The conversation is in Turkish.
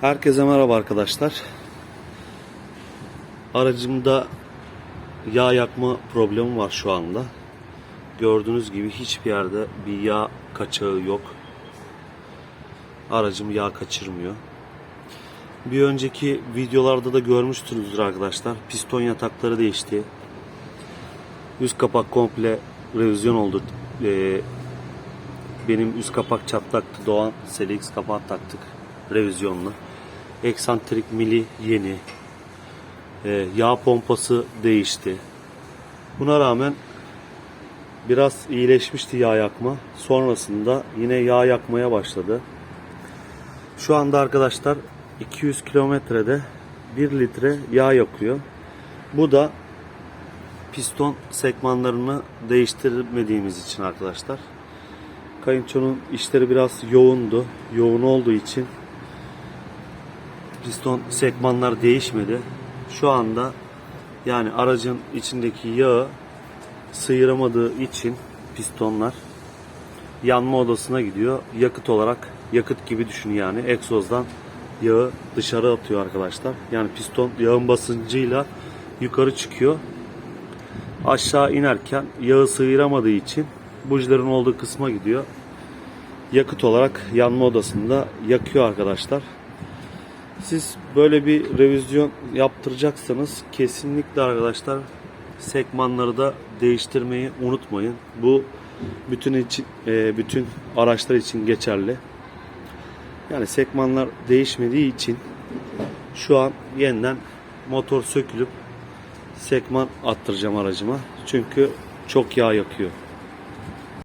Herkese merhaba arkadaşlar. Aracımda yağ yakma problemi var şu anda. Gördüğünüz gibi hiçbir yerde bir yağ kaçağı yok. Aracım yağ kaçırmıyor. Bir önceki videolarda da görmüşsünüzdür arkadaşlar. Piston yatakları değişti. Üst kapak komple revizyon oldu. Ee, benim üst kapak çatlaktı. Doğan Selix kapağı taktık. Revizyonlu. Eksantrik mili yeni. Ee, yağ pompası değişti. Buna rağmen biraz iyileşmişti yağ yakma. Sonrasında yine yağ yakmaya başladı. Şu anda arkadaşlar 200 kilometrede 1 litre yağ yakıyor. Bu da piston sekmanlarını değiştirmediğimiz için arkadaşlar. Kayınçonun işleri biraz yoğundu. Yoğun olduğu için piston sekmanlar değişmedi. Şu anda yani aracın içindeki yağı sıyıramadığı için pistonlar yanma odasına gidiyor. Yakıt olarak yakıt gibi düşün yani. Egzozdan yağı dışarı atıyor arkadaşlar. Yani piston yağın basıncıyla yukarı çıkıyor. Aşağı inerken yağı sıyıramadığı için bujilerin olduğu kısma gidiyor. Yakıt olarak yanma odasında yakıyor arkadaşlar. Siz böyle bir revizyon yaptıracaksanız kesinlikle arkadaşlar sekmanları da değiştirmeyi unutmayın. Bu bütün için e, bütün araçlar için geçerli. Yani sekmanlar değişmediği için şu an yeniden motor sökülüp sekman attıracağım aracıma. Çünkü çok yağ yakıyor.